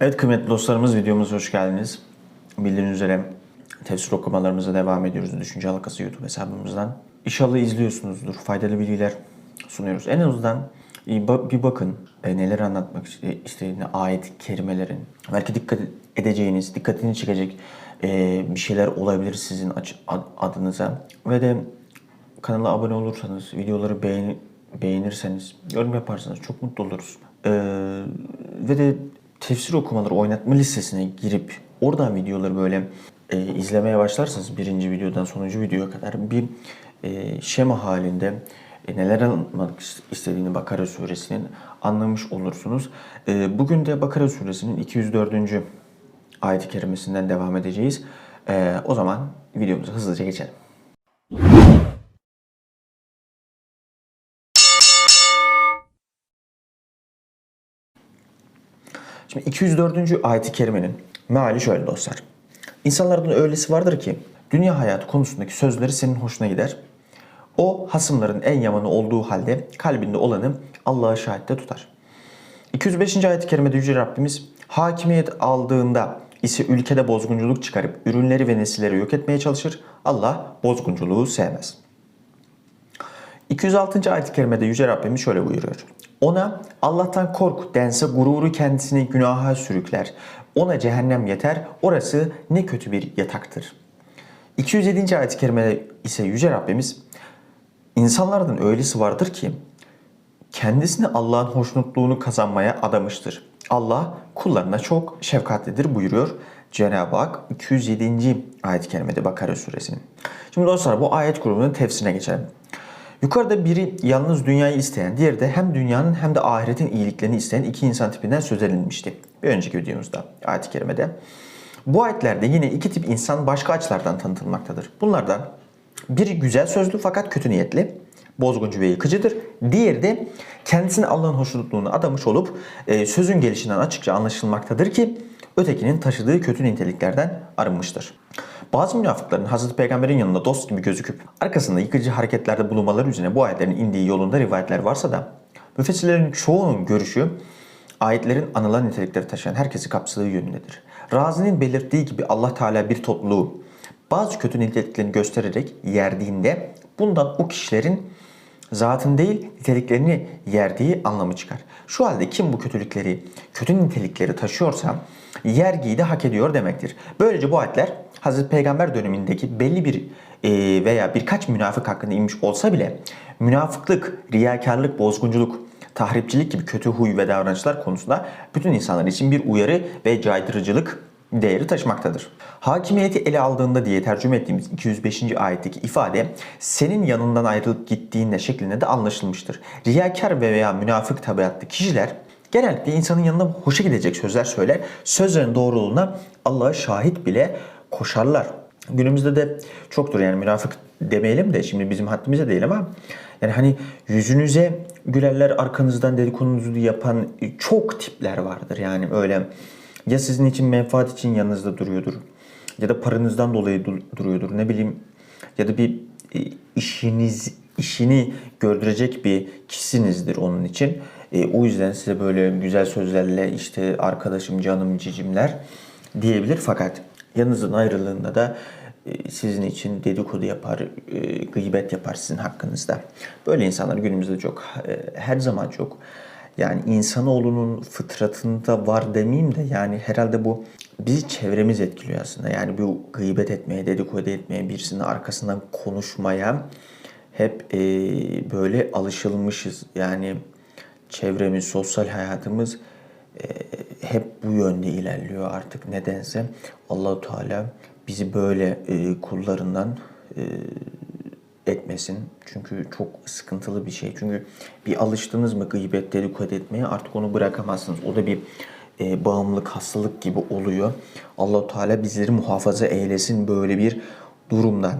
Evet kıymetli dostlarımız videomuza hoş geldiniz. Bildiğiniz üzere tefsir okumalarımıza devam ediyoruz. Düşünce Halkası YouTube hesabımızdan. İnşallah izliyorsunuzdur. Faydalı bilgiler sunuyoruz. En azından bir bakın e, neler anlatmak istediğini ayet kerimelerin. Belki dikkat edeceğiniz, dikkatini çekecek e, bir şeyler olabilir sizin adınıza. Ve de kanala abone olursanız, videoları beğen beğenirseniz, yorum yaparsanız çok mutlu oluruz. Ee, ve de tefsir okumaları oynatma listesine girip oradan videoları böyle e, izlemeye başlarsanız birinci videodan sonuncu videoya kadar bir e, şema halinde e, neler anlatmak istediğini Bakara suresinin anlamış olursunuz. E, bugün de Bakara suresinin 204. ayet-i kerimesinden devam edeceğiz. E, o zaman videomuza hızlıca geçelim. Şimdi 204. ayet-i kerimenin meali şöyle dostlar. İnsanlardan öylesi vardır ki dünya hayatı konusundaki sözleri senin hoşuna gider. O hasımların en yamanı olduğu halde kalbinde olanı Allah'a şahitte tutar. 205. ayet-i kerimede Yüce Rabbimiz hakimiyet aldığında ise ülkede bozgunculuk çıkarıp ürünleri ve nesilleri yok etmeye çalışır. Allah bozgunculuğu sevmez. 206. ayet-i kerimede Yüce Rabbimiz şöyle buyuruyor. Ona Allah'tan kork dense gururu kendisini günaha sürükler. Ona cehennem yeter, orası ne kötü bir yataktır. 207. ayet-i kerimede ise Yüce Rabbimiz insanlardan öylesi vardır ki kendisini Allah'ın hoşnutluğunu kazanmaya adamıştır. Allah kullarına çok şefkatlidir buyuruyor Cenab-ı Hak 207. ayet-i kerimede Bakara suresinin. Şimdi dostlar bu ayet grubunun tefsirine geçelim. Yukarıda biri yalnız dünyayı isteyen, diğeri de hem dünyanın hem de ahiretin iyiliklerini isteyen iki insan tipinden söz edilmişti. Bir önceki videomuzda, ayet-i kerimede. Bu ayetlerde yine iki tip insan başka açılardan tanıtılmaktadır. Bunlardan biri güzel sözlü fakat kötü niyetli, bozguncu ve yıkıcıdır. Diğeri de kendisini Allah'ın hoşnutluğunu adamış olup e, sözün gelişinden açıkça anlaşılmaktadır ki ötekinin taşıdığı kötü niteliklerden arınmıştır. Bazı münafıkların Hazreti Peygamber'in yanında dost gibi gözüküp arkasında yıkıcı hareketlerde bulunmaları üzerine bu ayetlerin indiği yolunda rivayetler varsa da müfessirlerin çoğunun görüşü ayetlerin anılan nitelikleri taşıyan herkesi kapsadığı yönündedir. Razi'nin belirttiği gibi Allah Teala bir topluluğu bazı kötü niteliklerini göstererek yerdiğinde bundan o kişilerin zatın değil niteliklerini yerdiği anlamı çıkar. Şu halde kim bu kötülükleri, kötü nitelikleri taşıyorsa yergiyi de hak ediyor demektir. Böylece bu ayetler Hazreti Peygamber dönemindeki belli bir e, veya birkaç münafık hakkında inmiş olsa bile münafıklık, riyakarlık, bozgunculuk, tahripçilik gibi kötü huy ve davranışlar konusunda bütün insanlar için bir uyarı ve caydırıcılık değeri taşımaktadır. Hakimiyeti ele aldığında diye tercüme ettiğimiz 205. ayetteki ifade senin yanından ayrılıp gittiğinde şeklinde de anlaşılmıştır. Riyakar ve veya münafık tabiatlı kişiler genellikle insanın yanına hoşa gidecek sözler söyler. Sözlerin doğruluğuna Allah'a şahit bile koşarlar. Günümüzde de çoktur yani münafık demeyelim de şimdi bizim haddimize değil ama yani hani yüzünüze gülerler arkanızdan dedikodunuzu yapan çok tipler vardır yani öyle ya sizin için menfaat için yanınızda duruyordur ya da paranızdan dolayı duruyordur ne bileyim ya da bir e, işiniz işini gördürecek bir kişisinizdir onun için. E, o yüzden size böyle güzel sözlerle işte arkadaşım, canım, cicimler diyebilir fakat yanınızın ayrılığında da e, sizin için dedikodu yapar, e, gıybet yapar sizin hakkınızda. Böyle insanlar günümüzde çok, e, her zaman çok yani insanoğlunun fıtratında var demeyeyim de yani herhalde bu bizi çevremiz etkiliyor aslında. Yani bu gıybet etmeye, dedikodu etmeye, birisinin arkasından konuşmaya hep e, böyle alışılmışız. Yani çevremiz, sosyal hayatımız e, hep bu yönde ilerliyor artık nedense. Allahu Teala bizi böyle e, kullarından e, etmesin. Çünkü çok sıkıntılı bir şey. Çünkü bir alıştınız mı gıybet, dedikodu etmeye artık onu bırakamazsınız. O da bir e, bağımlılık, hastalık gibi oluyor. Allahu Teala bizleri muhafaza eylesin böyle bir durumdan.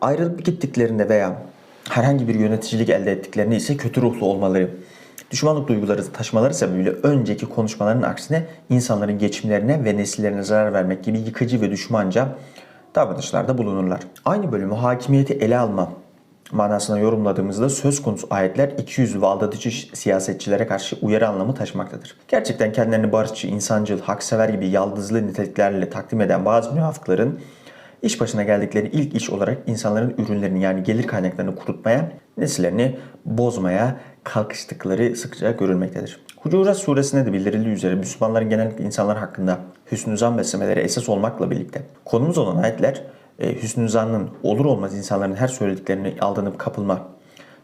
Ayrılıp gittiklerinde veya herhangi bir yöneticilik elde ettiklerinde ise kötü ruhlu olmaları, düşmanlık duyguları taşımaları sebebiyle önceki konuşmaların aksine insanların geçimlerine ve nesillerine zarar vermek gibi yıkıcı ve düşmanca davranışlarda bulunurlar. Aynı bölümü hakimiyeti ele alma manasına yorumladığımızda söz konusu ayetler 200 ve aldatıcı siyasetçilere karşı uyarı anlamı taşımaktadır. Gerçekten kendilerini barışçı, insancıl, haksever gibi yaldızlı niteliklerle takdim eden bazı münafıkların iş başına geldikleri ilk iş olarak insanların ürünlerini yani gelir kaynaklarını kurutmaya, nesillerini bozmaya kalkıştıkları sıkça görülmektedir. Hucurat suresinde de bildirildiği üzere Müslümanların genellikle insanlar hakkında hüsnü zan beslemeleri esas olmakla birlikte konumuz olan ayetler e, hüsnü zannın olur olmaz insanların her söylediklerini aldanıp kapılma,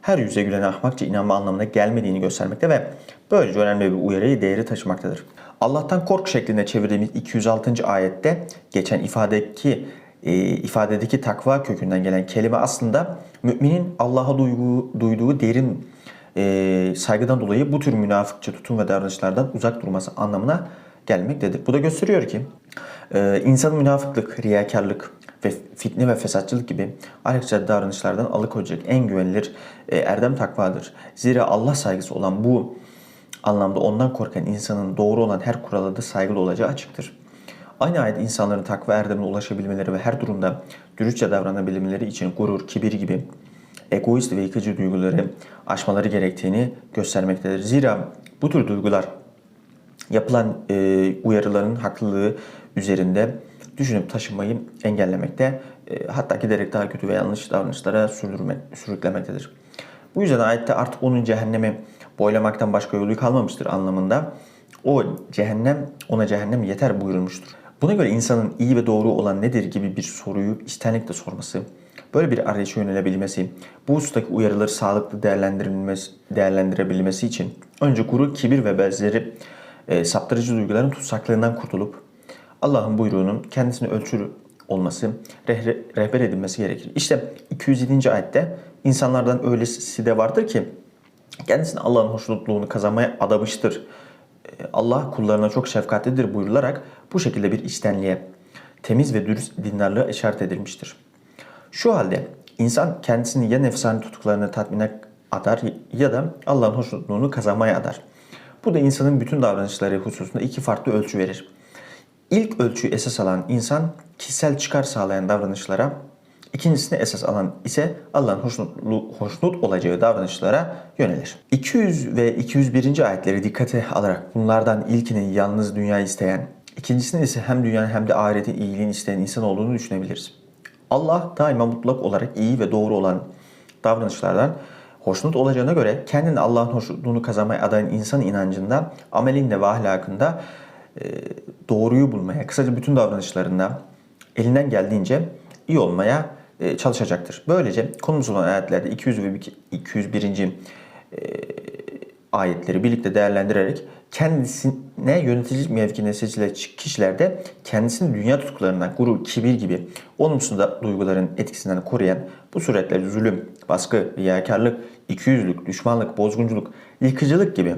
her yüze gülen ahmakça inanma anlamına gelmediğini göstermekte ve böylece önemli bir uyarıyı değeri taşımaktadır. Allah'tan kork şeklinde çevirdiğimiz 206. ayette geçen ifadedeki e, ifadedeki takva kökünden gelen kelime aslında müminin Allah'a duygu, duyduğu derin e, saygıdan dolayı bu tür münafıkça tutum ve davranışlardan uzak durması anlamına gelmektedir. Bu da gösteriyor ki e, insanın münafıklık, riyakarlık fitne ve fesatçılık gibi ahlakçı davranışlardan alıkoyacak en güvenilir e, erdem takvadır. Zira Allah saygısı olan bu anlamda ondan korkan insanın doğru olan her kurala da saygılı olacağı açıktır. Aynı ayet insanların takva erdemine ulaşabilmeleri ve her durumda dürüstçe davranabilmeleri için gurur, kibir gibi egoist ve yıkıcı duyguları aşmaları gerektiğini göstermektedir. Zira bu tür duygular yapılan e, uyarıların haklılığı üzerinde düşünüp taşımayı engellemekte e, hatta giderek daha kötü ve yanlış davranışlara sürüklemektedir. Bu yüzden ayette artık onun cehennemi boylamaktan başka yolu kalmamıştır anlamında o cehennem ona cehennem yeter buyurulmuştur. Buna göre insanın iyi ve doğru olan nedir gibi bir soruyu içtenlikle sorması, böyle bir arayışa yönelebilmesi, bu husustaki uyarıları sağlıklı değerlendirilmesi, değerlendirebilmesi için önce gurur, kibir ve benzeri e, saptırıcı duyguların tutsaklığından kurtulup Allah'ın buyruğunun kendisini ölçür olması, rehber edilmesi gerekir. İşte 207. ayette insanlardan öylesi de vardır ki kendisini Allah'ın hoşnutluğunu kazanmaya adamıştır. E, Allah kullarına çok şefkatlidir buyurularak bu şekilde bir içtenliğe, temiz ve dürüst dindarlığa işaret edilmiştir. Şu halde insan kendisini ya nefsani tutuklarını tatmine adar ya da Allah'ın hoşnutluğunu kazanmaya adar. Bu da insanın bütün davranışları hususunda iki farklı ölçü verir. İlk ölçüyü esas alan insan kişisel çıkar sağlayan davranışlara, ikincisini esas alan ise Allah'ın hoşnut olacağı davranışlara yönelir. 200 ve 201. ayetleri dikkate alarak bunlardan ilkinin yalnız dünyayı isteyen, ikincisinin ise hem dünyanın hem de ahiretin iyiliğini isteyen insan olduğunu düşünebiliriz. Allah daima mutlak olarak iyi ve doğru olan davranışlardan hoşnut olacağına göre kendini Allah'ın hoşnutluğunu kazanmaya adayan insan inancında, amelinde ve ahlakında doğruyu bulmaya, kısaca bütün davranışlarında elinden geldiğince iyi olmaya e, çalışacaktır. Böylece konumuz olan ayetlerde 200 ve 201. E, ayetleri birlikte değerlendirerek kendisine yönetici mevkine seçilen kişilerde kendisini dünya tutkularından, gurur, kibir gibi olumsuz da duyguların etkisinden koruyan bu suretle zulüm, baskı, riyakarlık, ikiyüzlülük, düşmanlık, bozgunculuk, yıkıcılık gibi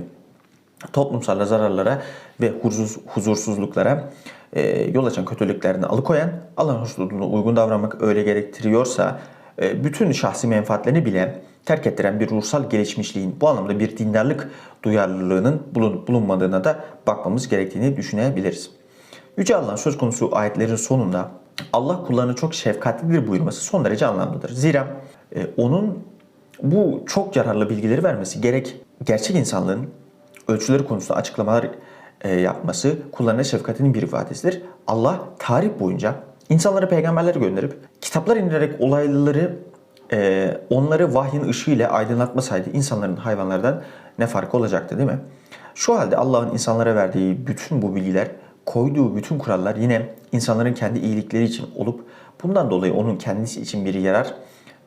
toplumsal zararlara ve huzursuz, huzursuzluklara e, yol açan kötülüklerini alıkoyan, Allah'ın hoşnutluğuna uygun davranmak öyle gerektiriyorsa e, bütün şahsi menfaatlerini bile terk ettiren bir ruhsal gelişmişliğin bu anlamda bir dindarlık duyarlılığının bulun, bulunmadığına da bakmamız gerektiğini düşünebiliriz. Yüce Allah'ın söz konusu ayetlerin sonunda Allah kullarına çok şefkatlidir buyurması son derece anlamlıdır. Zira e, onun bu çok yararlı bilgileri vermesi gerek gerçek insanlığın ölçüleri konusunda açıklamalar e, yapması kullarına şefkatinin bir ifadesidir. Allah tarih boyunca insanlara peygamberleri gönderip kitaplar indirerek olayları e, onları vahyin ışığıyla aydınlatmasaydı insanların hayvanlardan ne farkı olacaktı değil mi? Şu halde Allah'ın insanlara verdiği bütün bu bilgiler, koyduğu bütün kurallar yine insanların kendi iyilikleri için olup bundan dolayı onun kendisi için bir yarar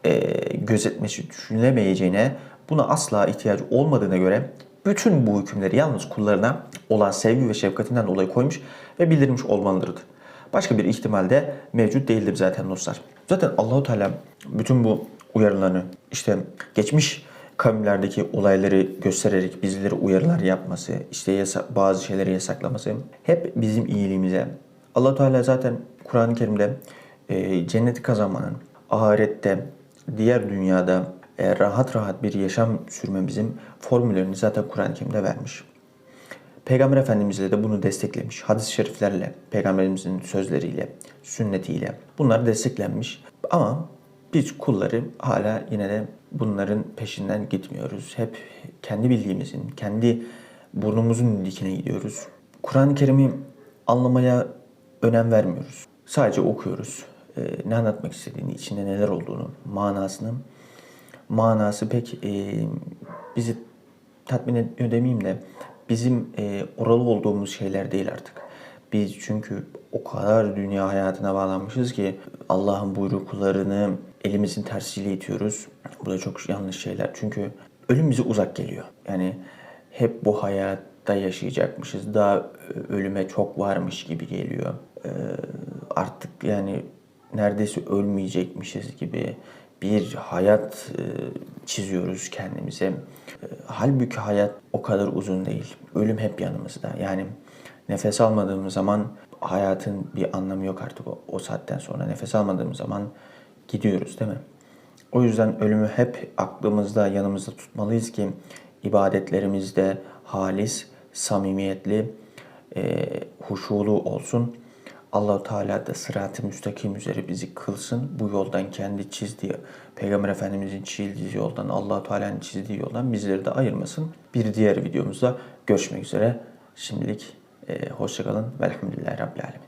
e, gözetmesi düşünülemeyeceğine, buna asla ihtiyacı olmadığına göre bütün bu hükümleri yalnız kullarına olan sevgi ve şefkatinden dolayı koymuş ve bildirmiş olmalıdır. Başka bir ihtimal de mevcut değildir zaten dostlar. Zaten Allahu Teala bütün bu uyarılarını işte geçmiş kavimlerdeki olayları göstererek bizlere uyarılar yapması, işte yasa, bazı şeyleri yasaklaması hep bizim iyiliğimize. Allah Teala zaten Kur'an-ı Kerim'de e, cenneti kazanmanın, ahirette, diğer dünyada e, rahat rahat bir yaşam sürmemizin formüllerini zaten Kur'an-ı Kerim'de vermiş. Peygamber Efendimizle de bunu desteklemiş. Hadis-i şeriflerle, Peygamberimizin sözleriyle, sünnetiyle bunlar desteklenmiş. Ama Biz kulları hala yine de bunların peşinden gitmiyoruz. Hep kendi bildiğimizin, kendi burnumuzun dikine gidiyoruz. Kur'an-ı Kerim'i anlamaya önem vermiyoruz. Sadece okuyoruz. Ee, ne anlatmak istediğini, içinde neler olduğunu, manasını. Manası pek e, bizi tatmin etmiyor demeyeyim de bizim e, oralı olduğumuz şeyler değil artık. Biz çünkü o kadar dünya hayatına bağlanmışız ki Allah'ın buyruklarını elimizin tersiyle itiyoruz. Bu da çok yanlış şeyler. Çünkü ölüm bize uzak geliyor. Yani hep bu hayatta yaşayacakmışız. Daha ölüme çok varmış gibi geliyor. Ee, artık yani neredeyse ölmeyecekmişiz gibi bir hayat e, çiziyoruz kendimize. E, halbuki hayat o kadar uzun değil. Ölüm hep yanımızda. Yani nefes almadığımız zaman hayatın bir anlamı yok artık o, o saatten sonra. Nefes almadığımız zaman gidiyoruz değil mi? O yüzden ölümü hep aklımızda, yanımızda tutmalıyız ki ibadetlerimizde halis, samimiyetli, e, huşulu olsun. Allahu Teala da sırat-ı müstakim üzere bizi kılsın. Bu yoldan kendi çizdiği, Peygamber Efendimizin çizdiği yoldan, Allahu Teala'nın çizdiği yoldan bizleri de ayırmasın. Bir diğer videomuzda görüşmek üzere. Şimdilik e, hoşçakalın. Velhamdülillahi Rabbil Alemin.